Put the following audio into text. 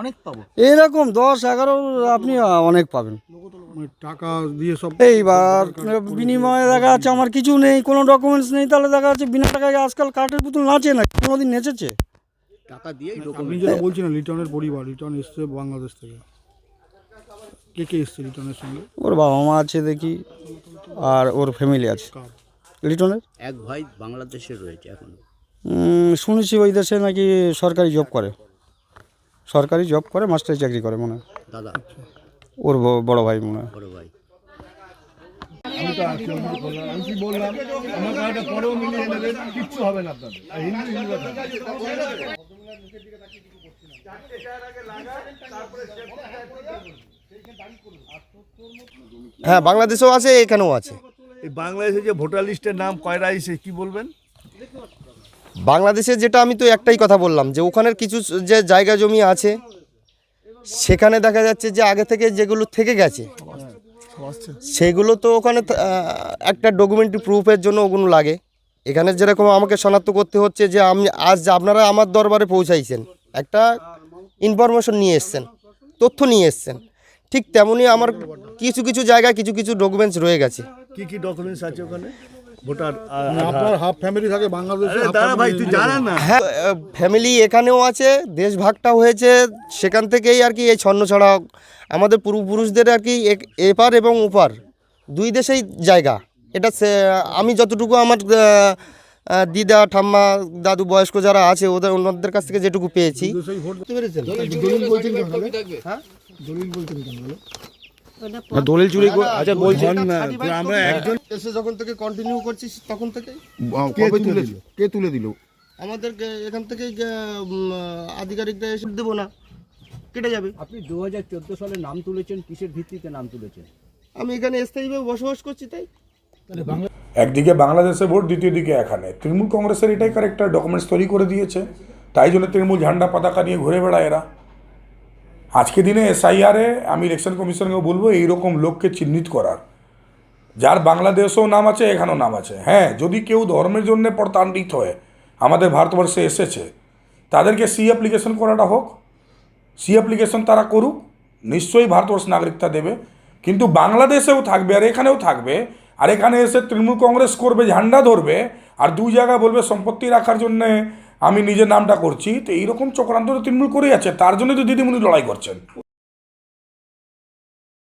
অনেক পাবো। এইরকম দশ এগারো আপনি অনেক পাবেন। মানে টাকা দিয়ে সব এইবার বিনিময়ে দেখা যাচ্ছে আমার কিছু নেই কোনো ডকুমেন্টস নেই তাহলে দেখা যাচ্ছে বিনা টাকায় আজকাল কাঠের পুতুল নাচে না কোনোদিন নেচেছে? টাকা দিয়েই আপনি যেটা বলছিলেন রিটার্নের পরিবার রিটার্ন এসছে বাংলাদেশ থেকে। কে কে এসছে রিটার্নের সঙ্গে? ওর বাবা মা আছে দেখি আর ওর ফ্যামিলি আছে। এক ভাই বাংলাদেশে রয়েছে এখন। শুনেছি ওই দেশে নাকি সরকারি জব করে। সরকারি জব করে মাস্টারি চাকরি করে মনে হয়। দাদা। ওর ব- বড় ভাই মনে হয়। বড় ভাই। আমি তো আজকে আমি বললাম আমি কি বললাম আমার কার্ডটা পরেও মিলিয়ে নেবেন কিচ্ছু হবে না আপনাদের। আর হিন্দু হিন্দু কথা। হ্যাঁ বাংলাদেশেও আছে এখানেও আছে। এই বাংলাদেশে যে ভোটার লিস্টের নাম কয়রা এসে কি বলবেন? বাংলাদেশে যেটা আমি তো একটাই কথা বললাম, যে ওখানের কিছু যে জায়গা জমি আছে, সেখানে দেখা যাচ্ছে যে আগে থেকে যেগুলো থেকে গেছে, সেগুলো তো ওখানে একটা ডকুমেন্টারি প্রুফের জন্য ওগুলো লাগে। এখানে যেরকম আমাকে শনাক্ত করতে হচ্ছে যে আমি আজ আপনারা আমার দরবারে পৌঁছাইছেন, একটা ইনফরমেশন নিয়ে এসছেন, তথ্য নিয়ে এসছেন। ঠিক তেমনই আমার কিছু কিছু জায়গায় কিছু কিছু ডকুমেন্টস রয়ে গেছে। কি কি ডকুমেন্টস আছে ওখানে? ভোটার আপনার হাফ ফ্যামিলি থাকে বাংলাদেশে half ভাই তুই জানা না। হ্যাঁ ফ্যামিলি এখানেও আছে দেশ ভাগটা হয়েছে সেখান থেকেই আর কি এই ছন্ন ছড়া আমাদের পূর্বপুরুষদের আর কি এপার এবং ওপার দুই দেশেই জায়গা। এটা আমি যতটুকু আমার দিদা ঠাম্মা দাদু বয়স্ক যারা আছে ওদের ওনাদের কাছ থেকে যেটুকু পেয়েছি। দলিল বলছেন? দলিল তাহলে? চুরি আচ্ছা বলছেন আমরা একজন এসে যখন থেকে কন্টিনিউ করছি তখন থেকে? কে তুলে দিল? কে তুলে দিল? আমাদের এখান থেকে আধিকারিকরা এসে দেবো না। কেটে যাবে। আপনি দু হাজার চোদ্দ সালে নাম তুলেছেন কিসের ভিত্তিতে নাম তুলেছেন? আমি এখানে স্থায়ীভাবে বসবাস করছি তাই? একদিকে বাংলাদেশে ভোট দ্বিতীয় দিকে এখানে। তৃণমূল কংগ্রেসের এটাই একটা ডকুমেন্টস তৈরি করে দিয়েছে। তাই জন্য তৃণমূল ঝান্ডা পতাকা নিয়ে ঘুরে বেড়ায় এরা। আজকে দিনে এসআইআরে আমি ইলেকশন কমিশনকে বলব, এইরকম লোককে চিহ্নিত করার। যার বাংলাদেশেও নাম আছে, এখানেও নাম আছে। হ্যাঁ যদি কেউ ধর্মের জন্য প্রতান্বিত হয়, আমাদের ভারতবর্ষে এসেছে, তাদেরকে সি অ্যাপ্লিকেশন করাটা হোক। সি অ্যাপ্লিকেশন তারা করুক, নিশ্চয়ই ভারতবর্ষ নাগরিকতা দেবে। কিন্তু বাংলাদেশেও থাকবে, আর এখানেও থাকবে, আর এখানে এসে তৃণমূল কংগ্রেস করবে, ঝান্ডা ধরবে, আর দুই জায়গায় বলবে সম্পত্তি রাখার জন্যে আমি নিজের নামটা করছি, তো এইরকম চক্রান্ত তৃণমূল করেই আছে, তার জন্যই তো দিদিমণি লড়াই করছেন।